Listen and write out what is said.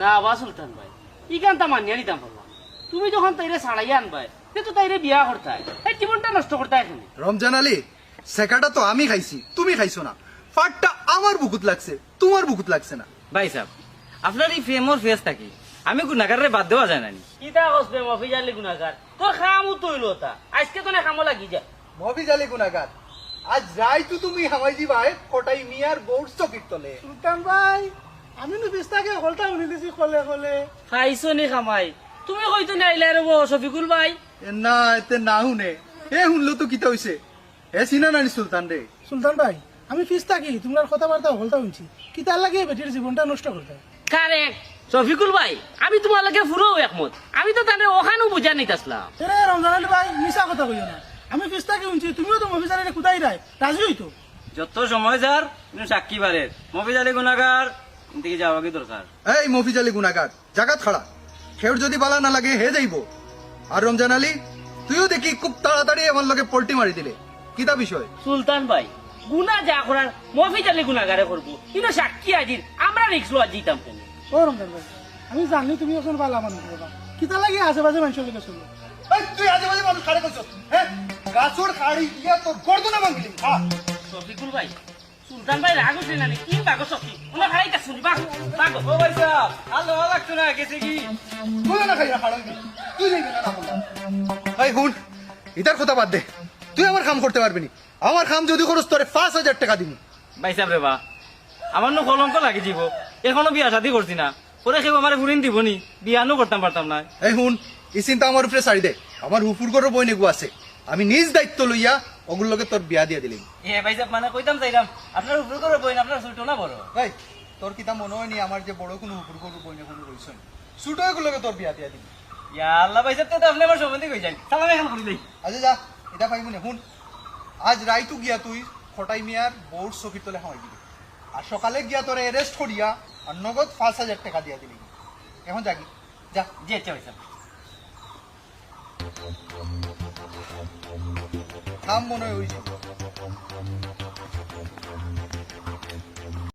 না বা সুলতান ভাই ইখান তা মানিয়ে নিতাম পারলাম তুমি যখন তাইরে ছাড়াই আনবাই তে তো তাইরে বিয়া করতাই। এই জীবনটা নষ্ট করতাই এখানে রমজান আলী সেকাটা তো আমি খাইছি তুমি খাইছো না। ফাটটা আমার বুকুত লাগছে তোমার বুকুত লাগছে না। ভাই সাহেব আপনার এই ফেমর ফেস থাকি আমি গুনাগারে বাদ দেওয়া যায় নানি কিতা কসবে মফিজ আলী গুনাগার তোর খামু তৈল তা আজকে তো না খামো লাগি যা মবি জালি গুনাগার আজ তো তুমি হামাই দিবাই কটাই মিয়ার বোর্ড চকির তলে। সুলতান ভাই আমি নো বিস্তাকে হলটা উনি দিছি কলে কলে। খাইছো নি খামাই? তুমি কইতো না আইলে রে শফিকুল ভাই এ না এতে না শুনে। এ শুনলো তো কিতা হইছে এ চিনা নানি সুলতান রে সুলতান ভাই আমি ফিস্তা কি তোমার কথাবার্তা হলটা শুনছি। কি তার লাগে বেটির জীবনটা নষ্ট করতে কারেক্ট শফিকুল ভাই আমি তোমার লাগে ফুরো একমত। আমি তো তাদের ওখানেও বুঝা নিতাসলাম এরে রমজান আলী ভাই মিশা কথা কইও না। আমি শুনছি তুমিও তো মফিজারে কুদাই রায় রাজি হইতো যত সময় যার সাক্ষী বারের মফিজ আলী গুনাগার দিকে যাওয়া কি দরকার। এই মফিজ আলী গুনাগার জাগাত খাড়া। খেউর যদি বালা না লাগে হে যাইব। আর রমজান আলী তুইও দেখি খুব তাড়াতাড়ি আমার লগে পল্টি মারি দিলে। কিতা বিষয়? সুলতান ভাই গুনা যা করার মফিজ আলী গুনাগারে করব। কিন্তু সাক্ষী আজির আমরা রিক্স লোয়া জিতাম ও রমজান ভাই আমি জানি তুমি এখন ভালো আমার করবা কি লাগে আজে বাজে মানুষের লোকে চলো তুই আজে মানুষ খাড়ে করছ হ্যাঁ গাছর খাড়ি দিয়া তোর গর্দনা ভাঙিলি। হ্যাঁ শফিকুল ভাই সুলতান ভাই রাগ উঠে না কি বাগো শফি? ও ভাই সাহেব আলো লাগতো না গেছে কি? তুই না খাইয়া তুই যাইবি না না বললাম এই হুন ইতার কথা বাদ দে। তুই আমার কাম করতে পারবি আমার কাম যদি করস তোরে পাঁচ হাজার টাকা দিবি ভাই সাহেব রে বা আমার নো কলঙ্ক লাগি যাব এখনও বিয়া শাদি করছি না। পরে কেউ আমার ঘুরিন দিব নি বিয়ানো করতাম পারতাম না। এই হুন এই চিন্তা আমার উপরে ছাড়ি দে। আমার হুপুর করে বই নেগু আছে। আমি নিজ দায়িত্ব লইয়া ওগুলোর লগে তোর বিয়া দিয়া দিলিম। এ ভাই সাহেব মানে কইতাম চাইলাম আপনার উপর করে বইন আপনার ছোট না বড়। এই তোর কিতা মনে হয়নি আমার যে বড় কোনো উপর করে বই কোনো রইছন ছুটো এগুলোকে তোর বিয়া দিয়া দিবি। ইয়া আল্লাহ ভাই তো আপনি আমার সম্বন্ধে কই যান সালাম এখন করি দেই আচ্ছা যা এটা পাইবি না হুন আজ রাইতু গিয়া তুই খটাই মিয়ার বউর চকির তলে হামাই দিবি। আর সকালে গিয়া তোরে অ্যারেস্ট করিয়া আর নগদ পাঁচ হাজার টাকা দিয়া দিবি। এখন যাগি যা। জি আচ্ছা ভাই সাহেব মনে হয় হইছে